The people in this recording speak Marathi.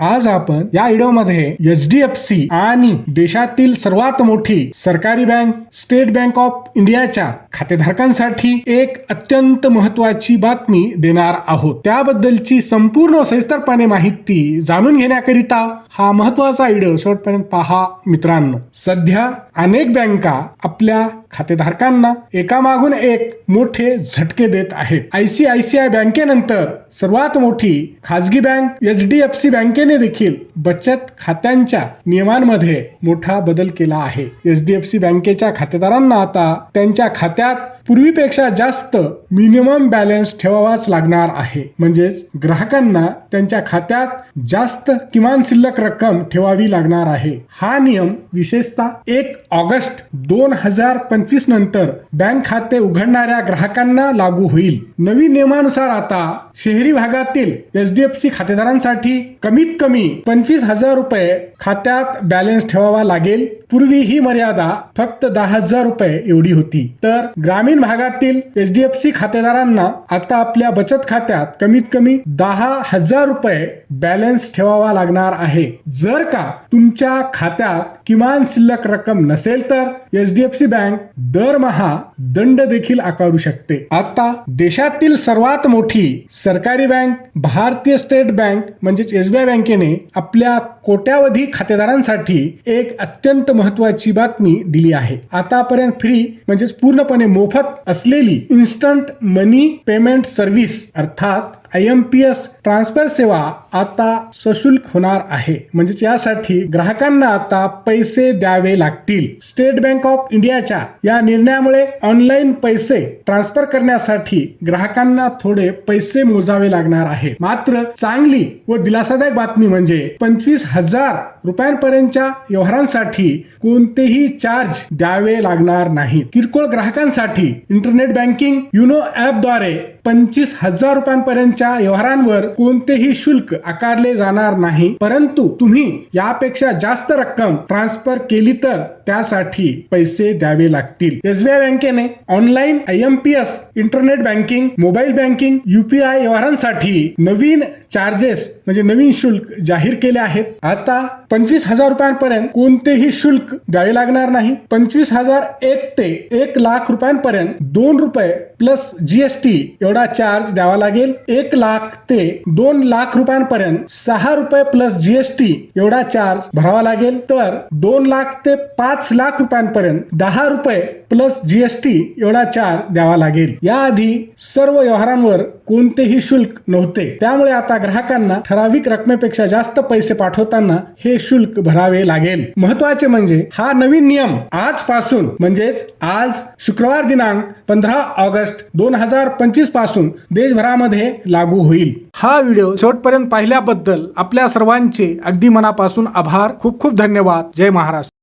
आज आपण या व्हिडिओमध्ये एच डी एफ सी आणि देशातील सर्वात मोठी सरकारी बँक स्टेट बँक ऑफ इंडियाच्या खातेधारकांसाठी एक अत्यंत महत्वाची बातमी देणार आहोत. त्याबद्दलची संपूर्ण सविस्तरपणे माहिती जाणून घेण्याकरिता हा महत्त्वाचा व्हिडिओ शेवटपर्यंत पहा मित्रांनो. सध्या अनेक बँका आपल्या खातेधारकांना एकामागून एक मोठे झटके देत आहेत. आयसीआयसीआय बँकेनंतर सर्वात मोठी खासगी bank H D F C बँकेने देखील बचत खात्यांच्या नियमांमध्ये मोठा बदल केला आहे. एच डी एफ सी बँकेच्या खातेदारांना आता त्यांच्या खात्यात पूर्वीपेक्षा जास्त मिनिमम बॅलन्स ठेवावाच लागणार आहे. म्हणजेच ग्राहकांना त्यांच्या खात्यात जास्त किमान शिल्लक रक्कम ठेवावी लागणार आहे. हा नियम विशेषतः एक ऑगस्ट दोन हजार पंचवीस नंतर बँक खाते उघडणाऱ्या ग्राहकांना लागू होईल. नवीन नियमानुसार आता शहरी भागातील एच डी एफ सी खातेदारांसाठी कमीत कमी पंचवीस हजार रुपये खात्यात बॅलन्स ठेवावा लागेल. पूर्वी ही मर्यादा फक्त दहा हजार रुपये एवढी होती. तर ग्रामीण भागातील एच डी एफ सी खातेदारांना आता आपल्या बचत खात्यात कमीत कमी दहा हजार रुपये बॅलन्स ठेवावा लागणार आहे. जर का तुमच्या खात्यात किमान शिल्लक रक्कम नसेल तर H D F C bank दरमहा दंड देखील आकारू शकते. आता देशातील सर्वात मोठी सरकारी बँक भारतीय स्टेट बँक म्हणजेच एसबीआय बँकेने आपल्या कोट्यावधी खातेदारांसाठी एक अत्यंत महत्वाची बातमी दिली आहे. आतापर्यंत फ्री म्हणजेच पूर्णपणे मोफत असलेली इन्स्टंट मनी पेमेंट सर्व्हिस अर्थात I M P S transfer सेवा आता सशुल्क होणार आहे. म्हणजेच यासाठी ग्राहकांना आता पैसे द्यावे लागतील. स्टेट बँक ऑफ इंडियाच्या या निर्णयामुळे ऑनलाईन पैसे ट्रान्सफर करण्यासाठी ग्राहकांना थोडे पैसे मोजावे लागणार आहे मात्र चांगली व दिलासादायक बातमी म्हणजे पंचवीस हजार रुपयांपर्यंतच्या व्यवहारांसाठी कोणतेही चार्ज द्यावे लागणार नाही किरकोळ ग्राहकांसाठी इंटरनेट बँकिंग युनो ऍपद्वारे पंचवीस हजार रुपयांपर्यंत तुमच्या व्यवहारांवर कोणतेही शुल्क आकारले जाणार नाही. परंतु तुम्ही यापेक्षा जास्त रक्कम ट्रान्सफर केली तर त्यासाठी पैसे द्यावे लागतील. एसबीआय बँकेने online I M P S internet banking mobile banking UPI व्यवहारांसाठी नवीन चार्जेस म्हणजे नवीन शुल्क जाहीर केले आहेत. आता पंचवीस हजार रुपयांपर्यंत कोणतेही शुल्क द्यावे लागणार नाही. पंचवीस हजार एक ते एक लाख रुपयांपर्यंत दोन रुपये प्लस जीएसटी एवढा चार्ज द्यावा लागेल. एक लाख ते दोन लाख रुपयांपर्यंत सहा रुपये प्लस जीएसटी एवढा चार्ज भरावा लागेल. तर दोन लाख ते पाच लाख रुपयांपर्यंत दहा रुपये प्लस जीएसटी एवढा चार्ज द्यावा लागेल. याआधी सर्व व्यवहारांवर कोणतेही शुल्क नव्हते. त्यामुळे आता ग्राहकांना ठराविक रकमेपेक्षा जास्त पैसे पाठवताना हे शुल्क भरावे लागेल. महत्त्वाचे म्हणजे हा नवीन नियम आजपासून म्हणजेच आज शुक्रवार दिनांक पंधरा ऑगस्ट ऑगस्ट दोन हजार पंचवीसपासून देशभरामध्ये लागू होईल. हा व्हिडिओ शेवटपर्यंत पाहिल्याबद्दल आपल्या सर्वांचे अगदी मनापासून आभार. खूप खूप धन्यवाद. जय महाराष्ट्र.